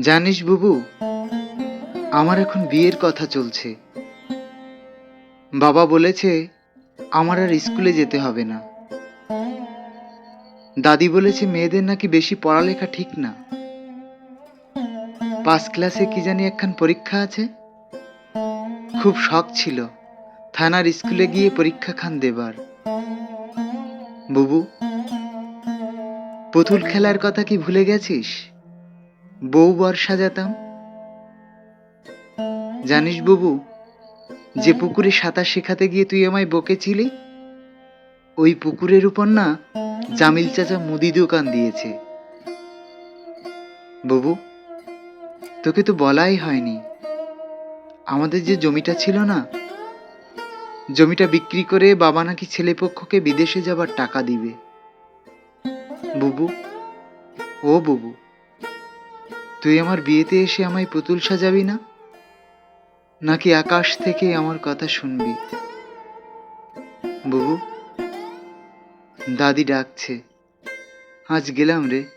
জানিস বুবু, আমার এখন বিয়ের কথা চলছে। বাবা বলেছে আমার আর স্কুলে যেতে হবে না। দাদি বলেছে মেয়েদের নাকি বেশি পড়ালেখা ঠিক না। পাস ক্লাসে কি জানি একখান পরীক্ষা আছে? খুব শখ ছিল, থানার স্কুলে গিয়ে পরীক্ষা খান দেবার। বুবু, পুতুল খেলার কথা কি ভুলে গেছিস? বউ বর সাজাতাম। জানিস বুবু, যে পুকুরে সাঁতার শেখাতে গিয়ে তুই আমায় বকেছিলি, ওই পুকুরের উপর না জামিল চাচা মুদি দোকান দিয়েছে। বুবু, তোকে তো বলাই হয়নি। আমাদের যে জমিটা ছিল না, জমিটা বিক্রি করে বাবা নাকি ছেলেপক্ষকে বিদেশে যাবার টাকা দিবে। বুবু, ও বুবু তুই আমার বিয়েতে এসে আমায় পুতুল সাজাবি না? নাকি আকাশ থেকে আমার কথা শুনবি? বুবু, দাদি ডাকছে। আজ গেলাম রে।